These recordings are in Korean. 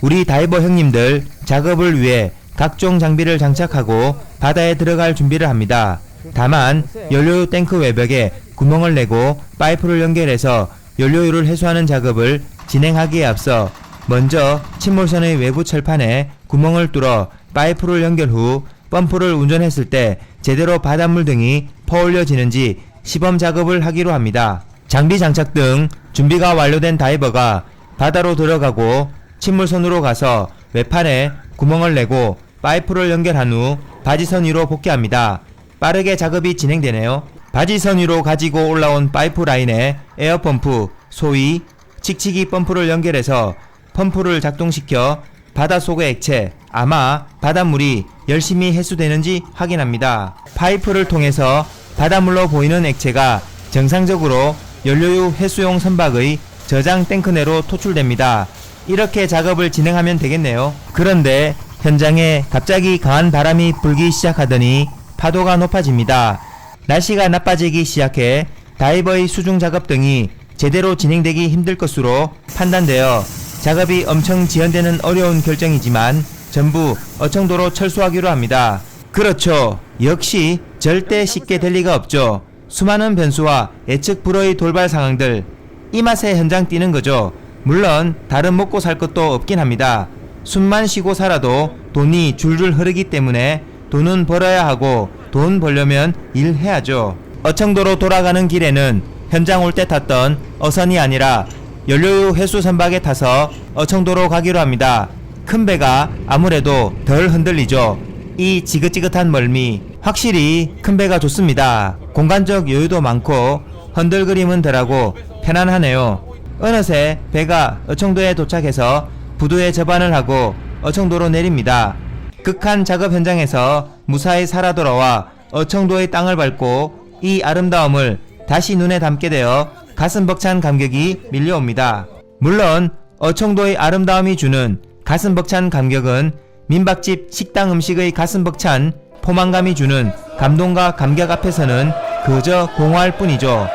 우리 다이버 형님들 작업을 위해 각종 장비를 장착하고 바다에 들어갈 준비를 합니다. 다만 연료유 탱크 외벽에 구멍을 내고 파이프를 연결해서 연료유를 해소하는 작업을 진행하기에 앞서 먼저 침몰선의 외부 철판에 구멍을 뚫어 파이프를 연결 후 펌프를 운전했을 때 제대로 바닷물 등이 퍼올려지는지 시범 작업을 하기로 합니다. 장비 장착 등 준비가 완료된 다이버가 바다로 들어가고 침물선으로 가서 외판에 구멍을 내고 파이프를 연결한 후 바지선 위로 복귀합니다. 빠르게 작업이 진행되네요. 바지선 위로 가지고 올라온 파이프 라인에 에어펌프, 소위 칙칙이 펌프를 연결해서 펌프를 작동시켜 바닷속의 액체, 아마 바닷물이 열심히 해수되는지 확인합니다. 파이프를 통해서 바닷물로 보이는 액체가 정상적으로 연료유 해수용 선박의 저장 탱크 내로 토출됩니다. 이렇게 작업을 진행하면 되겠네요. 그런데 현장에 갑자기 강한 바람이 불기 시작하더니 파도가 높아집니다. 날씨가 나빠지기 시작해 다이버의 수중 작업 등이 제대로 진행되기 힘들 것으로 판단되어 작업이 엄청 지연되는 어려운 결정이지만 전부 어청도로 철수하기로 합니다. 그렇죠. 역시 절대 쉽게 될 리가 없죠. 수많은 변수와 예측 불허의 돌발 상황들. 이 맛에 현장 뛰는 거죠. 물론 다른 먹고 살 것도 없긴 합니다. 숨만 쉬고 살아도 돈이 줄줄 흐르기 때문에 돈은 벌어야 하고 돈 벌려면 일해야죠. 어청도로 돌아가는 길에는 현장 올 때 탔던 어선이 아니라 연료유 해수 선박에 타서 어청도로 가기로 합니다. 큰 배가 아무래도 덜 흔들리죠. 이 지긋지긋한 멀미 확실히 큰 배가 좋습니다. 공간적 여유도 많고 흔들그림은 덜하고 편안하네요. 어느새 배가 어청도에 도착해서 부두에 접안을 하고 어청도로 내립니다. 극한 작업 현장에서 무사히 살아 돌아와 어청도의 땅을 밟고 이 아름다움을 다시 눈에 담게 되어 가슴 벅찬 감격이 밀려옵니다. 물론 어청도의 아름다움이 주는 가슴 벅찬 감격은 민박집 식당 음식의 가슴 벅찬 포만감이 주는 감동과 감격 앞에서는 그저 공허할 뿐이죠.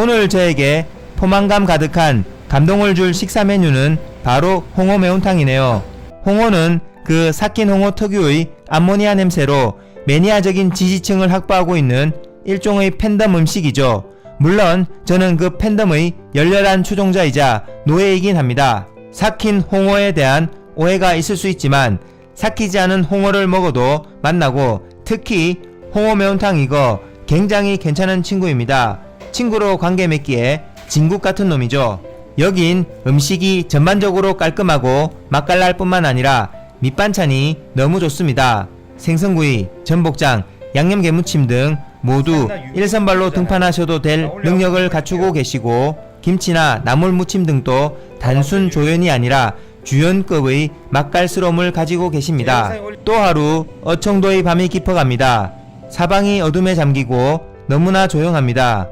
오늘 저에게 포만감 가득한 감동을 줄 식사 메뉴는 바로 홍어 매운탕이네요. 홍어는 그 삭힌 홍어 특유의 암모니아 냄새로 매니아적인 지지층을 확보하고 있는 일종의 팬덤 음식이죠. 물론 저는 그 팬덤의 열렬한 추종자이자 노예이긴 합니다. 삭힌 홍어에 대한 오해가 있을 수 있지만 삭히지 않은 홍어를 먹어도 맛나고 특히 홍어 매운탕 이거 굉장히 괜찮은 친구입니다. 친구로 관계 맺기에 진국 같은 놈이죠. 여긴 음식이 전반적으로 깔끔하고 맛깔날 뿐만 아니라 밑반찬이 너무 좋습니다. 생선구이, 전복장, 양념게무침 등 모두 일선발로 등판하셔도 될 능력을 갖추고 계시고 김치나 나물 무침 등도 단순 조연이 아니라 주연급의 맛깔스러움을 가지고 계십니다. 또 하루 어청도의 밤이 깊어갑니다. 사방이 어둠에 잠기고 너무나 조용합니다.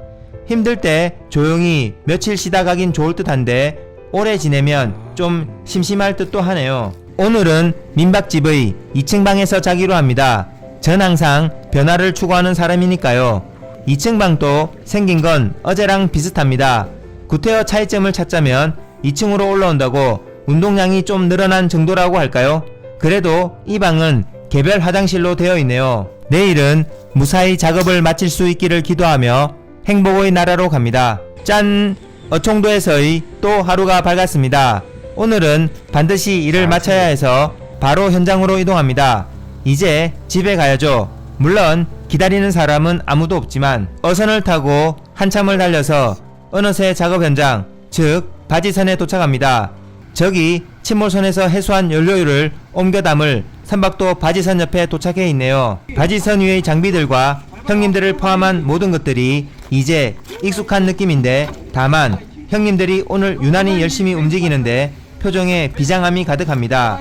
힘들 때 조용히 며칠 쉬다 가긴 좋을 듯 한데 오래 지내면 좀 심심할 듯도 하네요. 오늘은 민박집의 2층 방에서 자기로 합니다. 전 항상 변화를 추구하는 사람이니까요. 2층 방도 생긴 건 어제랑 비슷합니다. 구태여 차이점을 찾자면 2층으로 올라온다고 운동량이 좀 늘어난 정도라고 할까요? 그래도 이 방은 개별 화장실로 되어 있네요. 내일은 무사히 작업을 마칠 수 있기를 기도하며 행복의 나라로 갑니다. 짠! 어청도에서의 또 하루가 밝았습니다. 오늘은 반드시 일을 마쳐야 해서 바로 현장으로 이동합니다. 이제 집에 가야죠. 물론 기다리는 사람은 아무도 없지만 어선을 타고 한참을 달려서 어느새 작업 현장, 즉 바지선에 도착합니다. 저기 침몰선에서 해수한 연료유를 옮겨 담을 선박도 바지선 옆에 도착해 있네요. 바지선 위의 장비들과 형님들을 포함한 모든 것들이 이제 익숙한 느낌인데 다만 형님들이 오늘 유난히 열심히 움직이는데 표정에 비장함이 가득합니다.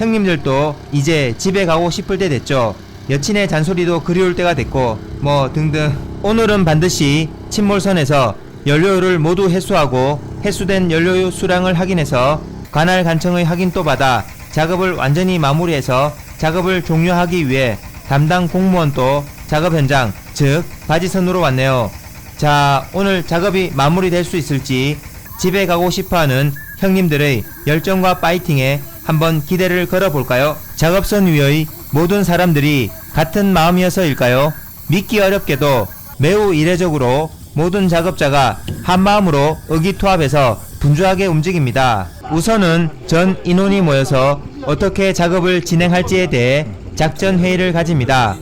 형님들도 이제 집에 가고 싶을 때 됐죠. 여친의 잔소리도 그리울 때가 됐고 뭐 등등 오늘은 반드시 침몰선에서 연료유를 모두 해수하고 해수된 연료유 수량을 확인해서 관할 간청의 확인도 받아 작업을 완전히 마무리해서 작업을 종료하기 위해 담당 공무원도 작업 현장 즉 바지선으로 왔네요. 자, 오늘 작업이 마무리될 수 있을지 집에 가고 싶어하는 형님들의 열정과 파이팅에 한번 기대를 걸어볼까요? 작업선 위의 모든 사람들이 같은 마음이어서일까요? 믿기 어렵게도 매우 이례적으로 모든 작업자가 한 마음으로 의기투합해서 분주하게 움직입니다. 우선은 전 인원이 모여서 어떻게 작업을 진행할지에 대해 작전 회의를 가집니다.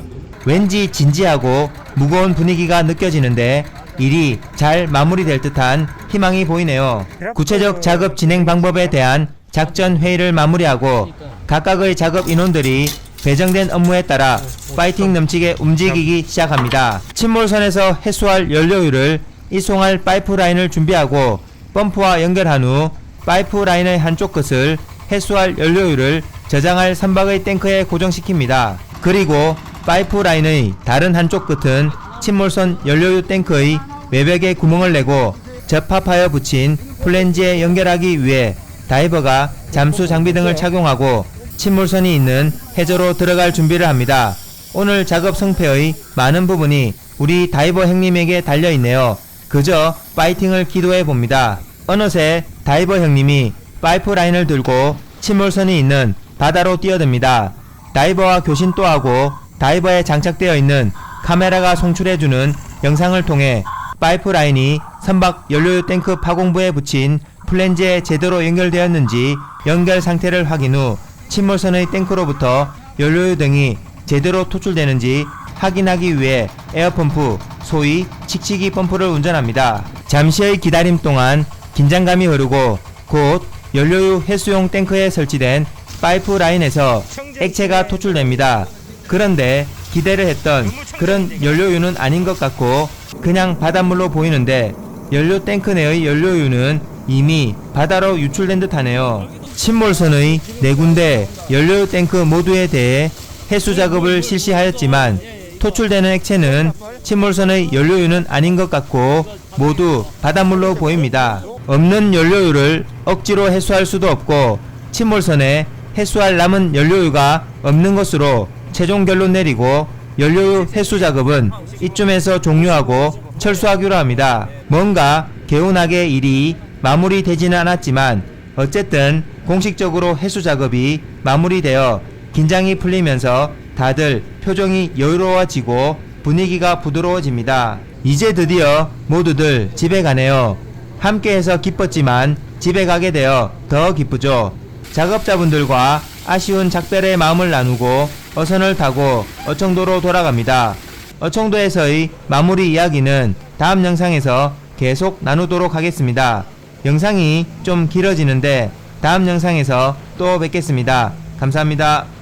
왠지 진지하고 무거운 분위기가 느껴지는데 일이 잘 마무리될 듯한 희망이 보이네요. 구체적 작업 진행 방법에 대한 작전 회의를 마무리하고 각각의 작업 인원들이 배정된 업무에 따라 파이팅 넘치게 움직이기 시작합니다. 침몰선에서 해소할 연료유를 이송할 파이프라인을 준비하고 펌프와 연결한 후 파이프라인의 한쪽 끝을 해소할 연료유를 저장할 선박의 탱크에 고정시킵니다. 그리고 파이프라인의 다른 한쪽 끝은 침몰선 연료유 탱크의 외벽에 구멍을 내고 접합하여 붙인 플랜지에 연결하기 위해 다이버가 잠수 장비 등을 착용하고 침몰선이 있는 해저로 들어갈 준비를 합니다. 오늘 작업 성패의 많은 부분이 우리 다이버 형님에게 달려 있네요. 그저 파이팅을 기도해 봅니다. 어느새 다이버 형님이 파이프라인을 들고 침몰선이 있는 바다로 뛰어듭니다. 다이버와 교신 또 하고 다이버에 장착되어 있는 카메라가 송출해주는 영상을 통해 파이프라인이 선박 연료유 탱크 파공부에 붙인 플랜지에 제대로 연결되었는지 연결 상태를 확인 후 침몰선의 탱크로부터 연료유 등이 제대로 토출되는지 확인하기 위해 에어펌프, 소위 칙칙이 펌프를 운전합니다. 잠시의 기다림 동안 긴장감이 흐르고 곧 연료유 회수용 탱크에 설치된 파이프 라인에서 액체가 토출됩니다. 그런데 기대를 했던 그런 연료유는 아닌 것 같고 그냥 바닷물로 보이는데 연료 탱크 내의 연료유는 이미 바다로 유출된 듯하네요. 침몰선의 네 군데 연료유 탱크 모두에 대해 해수 작업을 실시하였지만 토출되는 액체는 침몰선의 연료유는 아닌 것 같고 모두 바닷물로 보입니다. 없는 연료유를 억지로 해수할 수도 없고 침몰선에 해수할 남은 연료유가 없는 것으로 최종 결론 내리고 연료유 해수 작업은 이쯤에서 종료하고 철수하기로 합니다. 뭔가 개운하게 일이 마무리되지는 않았지만 어쨌든 공식적으로 해수 작업이 마무리되어 긴장이 풀리면서 다들 표정이 여유로워지고 분위기가 부드러워집니다. 이제 드디어 모두들 집에 가네요. 함께해서 기뻤지만 집에 가게 되어 더 기쁘죠. 작업자분들과 아쉬운 작별의 마음을 나누고 어선을 타고 어청도로 돌아갑니다. 어청도에서의 마무리 이야기는 다음 영상에서 계속 나누도록 하겠습니다. 영상이 좀 길어지는데 다음 영상에서 또 뵙겠습니다. 감사합니다.